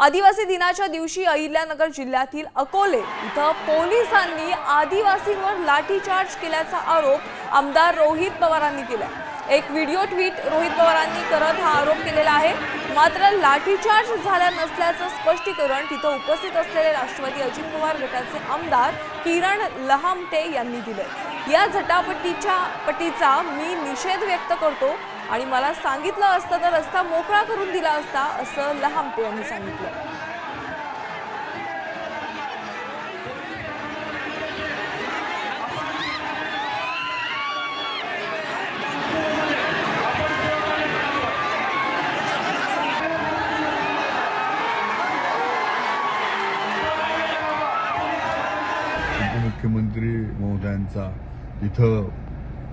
आदिवासी दिनाच्या दिवशी अहिल्यानगर जिल्ह्यातील अकोले इथं पोलिसांनी आदिवासींवर लाठीचार्ज केल्याचा आरोप आमदार रोहित पवारांनी केला एक व्हिडिओ ट्विट रोहित पवारांनी करत हा आरोप केलेला आहे. मात्र लाठीचार्ज झाला नसल्याचं स्पष्टीकरण तिथं उपस्थित असलेले राष्ट्रवादी अजित पवार गटाचे आमदार किरण लहामटे यांनी दिले या झटापटीच्या पटीचा मी निषेध व्यक्त करतो. आणि मला सांगितलं असतं तर रस्ता मोकळा करून दिला असता असं लहामटे यांनी सांगितलं. मुख्यमंत्री महोदयांचा इथं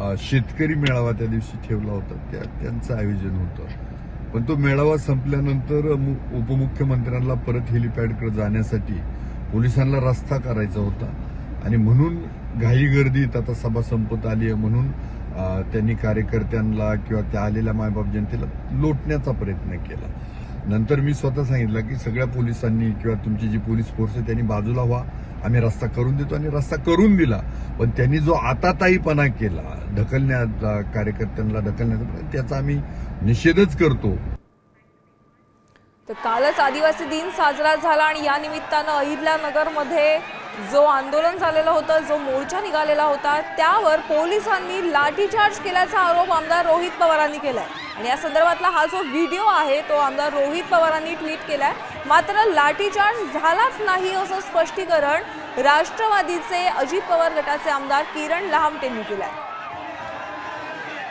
शेतकरी मेळावा त्या दिवशी ठेवला होता. त्या त्यांचं आयोजन होतं. पण तो मेळावा संपल्यानंतर मु- उपमुख्यमंत्र्यांना परत हेलिपॅडकडे जाण्यासाठी पोलिसांना रस्ता करायचा होता. आणि म्हणून घाई गर्दीत आता सभा संपत आली आहे म्हणून त्यांनी कार्यकर्त्यांना किंवा त्या आलेल्या मायबाप जनतेला लोटण्याचा प्रयत्न केला. नंतर मी स्वतः सांगितलं की सगळ्या पोलिसांनी किंवा तुमची जी पोलीस फोर्स आहे त्यांनी बाजूला व्हा. आम्ही रस्ता करून देतो आणि रस्ता करून दिला. पण त्यांनी जो आताताईपणा केला ढकलण्याचा कार्यकर्त्यांना ढकलण्याचा त्याचा आम्ही निषेधच करतो. तर कालच आदिवासी दिन साजरा झाला आणि या निमित्तानं अहिल्यानगरमध्ये जो आंदोलन झालेलं होतं जो मोर्चा निघालेला होता त्यावर पोलिसांनी लाठीचार्ज केल्याचा आरोप आमदार रोहित पवारांनी केलाय. आणि या संदर्भातला हा जो व्हिडिओ आहे तो आमदार रोहित पवारांनी ट्विट केलाय. मात्र लाठीचार्ज झालाच नाही असं स्पष्टीकरण राष्ट्रवादीचे अजित पवार गटाचे आमदार किरण लहामटेंनी केलाय.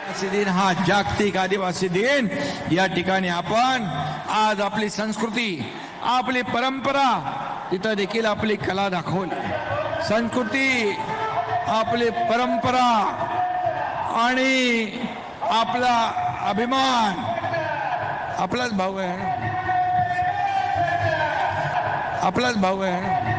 आदिवासी दिन हा जागतिक आदिवासी दिन. या ठिकाणी आपण आज आपली संस्कृती आपली परंपरा तिथं देखील आपली कला दाखवली. संस्कृती आपली परंपरा आणि आपला अभिमान. आपलाच भाऊ आहे आपलाच भाऊ आहे